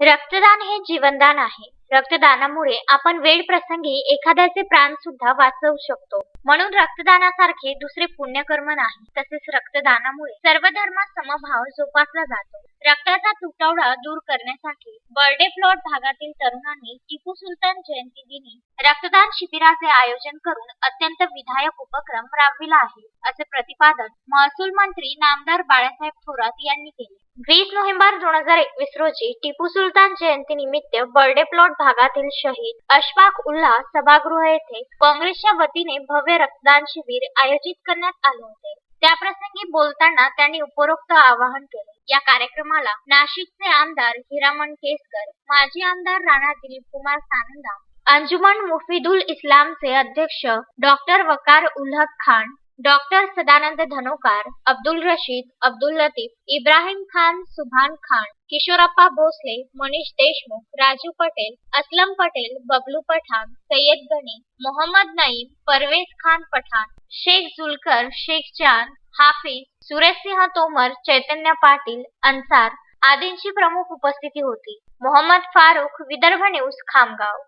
रक्तदान हे जीवनदान आहे. रक्तदानामुळे आपण वेळ प्रसंगी एखाद्याचे प्राण सुद्धा वाचवू शकतो. म्हणून रक्तदानासारखे दुसरे पुण्यकर्म नाही तसेच रक्तदानामुळे सर्व धर्म समभाव जोपासला जातो. रक्ताचा तुटवडा दूर करण्यासाठी बर्डे प्लॉट भागातील तरुणांनी टिपू सुलतान जयंती दिनी रक्तदान शिबिराचे आयोजन करून अत्यंत विधायक उपक्रम राबविला आहे असे प्रतिपादन महसूल मंत्री नामदार बाळासाहेब थोरात यांनी केले. वीस नोव्हेंबर दोन हजार एकवीस रोजी टिपू सुलतान जयंती निमित्त बर्डे प्लॉट भागातील शहीद अशफाक उल्ला सभागृह येथे काँग्रेसच्या वतीने भव्य रक्तदान शिबिर आयोजित करण्यात आले होते. त्याप्रसंगी बोलताना त्यांनी उपरोक्त आवाहन केले. या कार्यक्रमाला नाशिकचे आमदार हिरामण केसकर माजी आमदार राणा दिलीप कुमार सानंदा अंजुमन मुफिदुल इस्लामचे अध्यक्ष डॉक्टर वकार उल्हक खान डॉक्टर सदानंद धनोकार अब्दुल रशीद अब्दुल लतीफ इब्राहिम खान सुभान खान किशोरप्पा भोसले मनीष देशमुख राजू पटेल असलम पटेल बबलू पठाण सय्यद गणी मोहम्मद नईम परवेज खान पठाण शेख जुलकर शेख चांद हाफिज सुरेशसिंह तोमर चैतन्य पाटील अन्सार आदींची प्रमुख उपस्थिती होती. मोहम्मद फारुख विदर्भ न्यूज खामगाव.